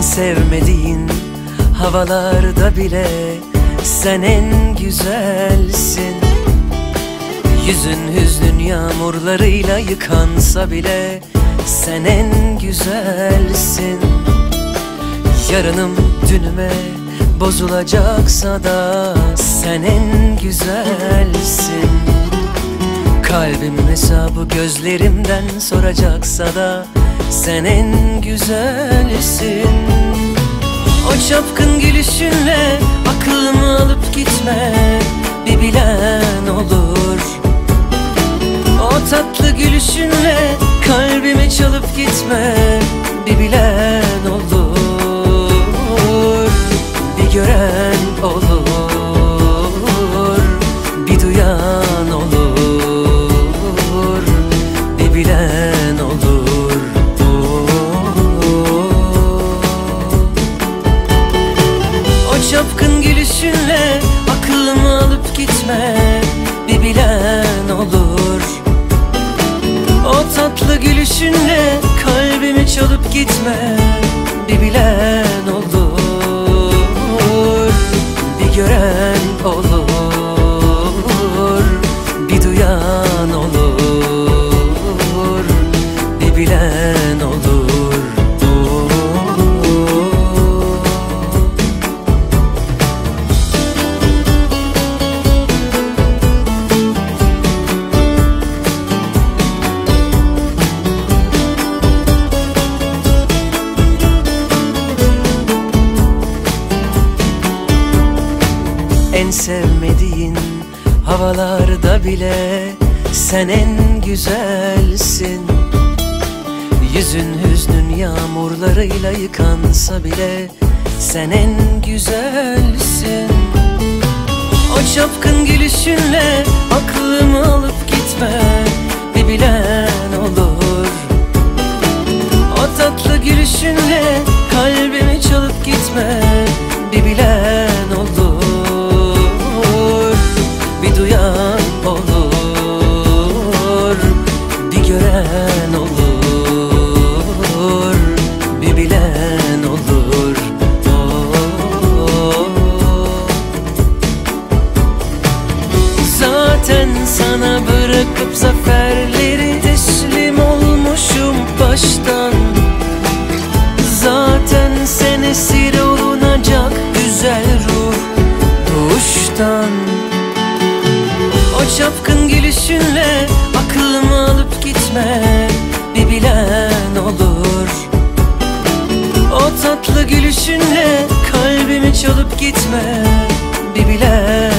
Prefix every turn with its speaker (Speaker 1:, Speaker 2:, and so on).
Speaker 1: En sevmediğin havalarda bile sen en güzelsin. Yüzün hüznün yağmurlarıyla yıkansa bile sen en güzelsin. Yarınım dünüme bozulacaksa da sen en güzelsin. Kalbim hesabı gözlerimden soracaksa da sen en güzelsin. O çapkın gülüşünle aklımı alıp gitme. Bir bilen olur. O tatlı gülüşünle kalbimi çalıp gitme gitme bir bilen olur. O tatlı gülüşünle Sevmediğin havalarda bile sen en güzelsin. Yüzün hüznün yağmurlarıyla yıkansa bile sen en güzelsin. O çapkın gülüşünle aklımı alıp gitme gören olur bir bilen olur Oh. Zaten sana bırakıp zaferleri teslim olmuşum baştan Zaten sen esir olunacak güzel ruh doğuştan O çapkın gülüşünle vazgeçme bir bilen olur. O tatlı gülüşünle kalbimi çalıp gitme bir bilen